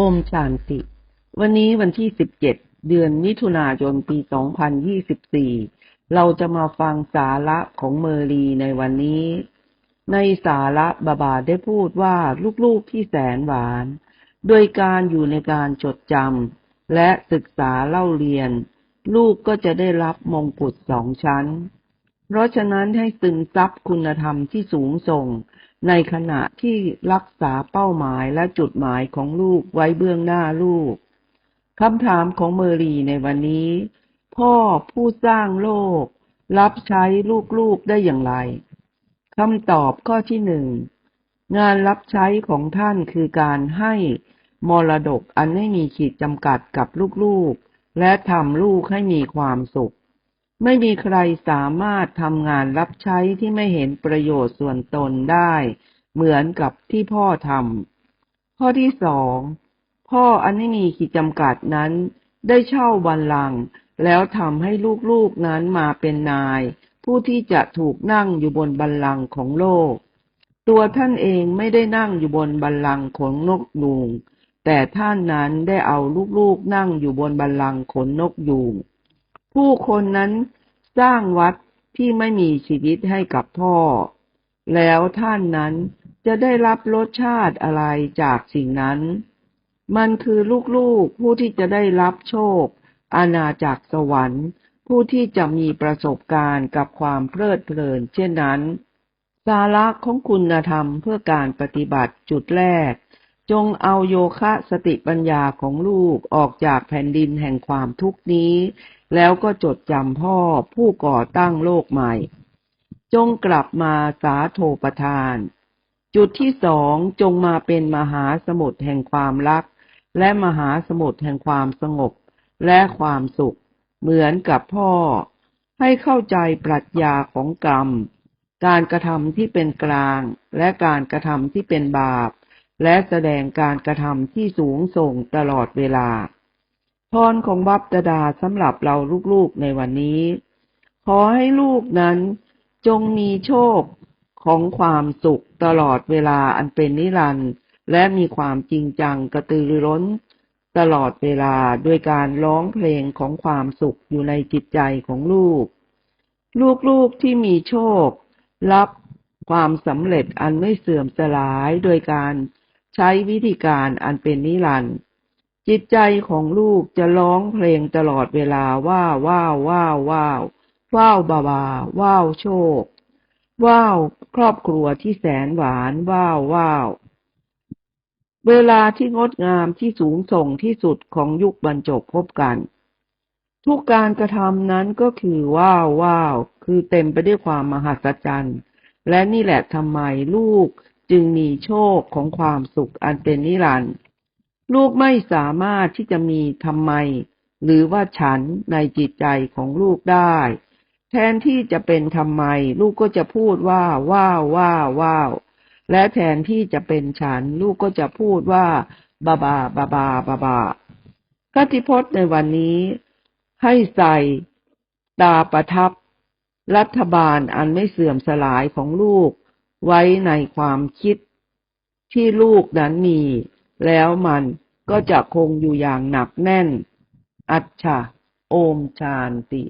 โอชานติ วันนี้วันที่ 17 เดือนมิถุนายน ปี 2024 เราจะมาฟังสาระของเมอรีในวันนี้ ในสาระบาบาได้พูดว่าลูกๆที่แสนหวาน โดยการอยู่ในการจดจำและศึกษาเล่าเรียน ลูกก็จะได้รับมงกุฎสองชั้น เพราะฉะนั้นให้ซึมซับคุณธรรมที่สูงส่ง ในขณะที่รักษาเป้าหมายและจุดหมายของลูกไว้เบื้องหน้าลูกคำถามของเมอรีในวันนี้ พ่อผู้สร้างโลก รับใช้ลูกๆได้อย่างไรคำตอบข้อที่หนึ่งงานรับใช้ของท่านคือการให้มรดกอันไม่มีขีดจำกัดกับลูกๆ และทำลูกให้มีความสุข ไม่มีใครสามารถทำงานรับใช้ที่ไม่เห็นประโยชน์ส่วนตนได้ เหมือนกับที่พ่อทำข้อที่สองพ่ออันไม่มีขีดจำกัดนั้น ได้เช่าบัลลังก์แล้วทำให้ลูกๆนั้นมาเป็นนาย ผู้ที่จะถูกนั่งอยู่บนบัลลังก์ของโลก ตัวท่านเองไม่ได้นั่งอยู่บนบัลลังก์ขนนกยูงแต่ท่านนั้นได้เอาลูกๆนั่งอยู่บนบัลลังก์ขนนกยูง ผู้คนนั้นสร้างวัดที่ไม่มีชีวิตให้กับพ่อ แล้วท่านนั้นจะได้รับรสชาติอะไรจากสิ่งนั้น มันคือลูกๆผู้ที่จะได้รับโชค อาณาจักรสวรรค์ ผู้ที่จะมีประสบการณ์กับความเพลิดเพลิน เช่นนั้น สาระของคุณธรรมเพื่อการปฏิบัติจุดแรก จงเอาโยคะสติปัญญาของลูกออกจากแผ่นดินแห่งความทุกนี้ แล้วก็จดจำพ่อผู้ก่อตั้งโลกใหม่ จงกลับมาสาโทประทาน จุดที่สองจงมาเป็นมหาสมุทรแห่งความรัก และมหาสมุทรแห่งความสงบ และความสุข เหมือนกับพ่อ ให้เข้าใจปรัชญาของกรรม การกระทำที่เป็นกลาง และการกระทำที่เป็นบาป และแสดงการกระทำที่สูงส่งตลอดเวลา พรของบัพตดาสำหรับเราลูกๆในวันนี้ ขอให้ลูกนั้นจงมีโชคของความสุขตลอดเวลาอันเป็นนิรันดร์และมีความจริงจังกระตือรือร้น ตลอดเวลาด้วยการร้องเพลงของความสุขอยู่ในจิตใจของลูก ลูกๆที่มีโชครับความสำเร็จอันไม่เสื่อมสลายโดยการใช้วิธีการอันเป็นนิรันดร์ จิตใจของลูกจะร้องเพลงตลอดเวลาว่าว้าวว้าวว้าวว้าวบาบาว้าวโชค ว้าวครอบครัวที่แสนหวานว้าวว้าวเวลาที่งดงามที่สูงส่งที่สุดของยุคบรรจบพบกัน ทุกการกระทำนั้นก็คือว้าวว้าวคือเต็มไปด้วยความมหัศจรรย์ และนี่แหละทำไมลูกจึงมีโชคของความสุขอันเป็นนิรันดร์ ลูกไม่สามารถที่จะมีทำไม หรือว่าฉันในจิตใจของลูกได้ แทนที่จะเป็นทำไม ลูกก็จะพูดว่าว้าวว้าวว้าวและแทนที่จะเป็นฉัน ลูกก็จะพูดว่าบาบาบาบาบาบาคติพจน์ในวันนี้ ให้ใส่ตาประทับ รัฐบาลอันไม่เสื่อมสลายของลูก ไว้ในความคิดที่ลูกนั้นมี แล้วมันก็จะคงอยู่อย่างหนักแน่น อัจฉะ โอมชานติ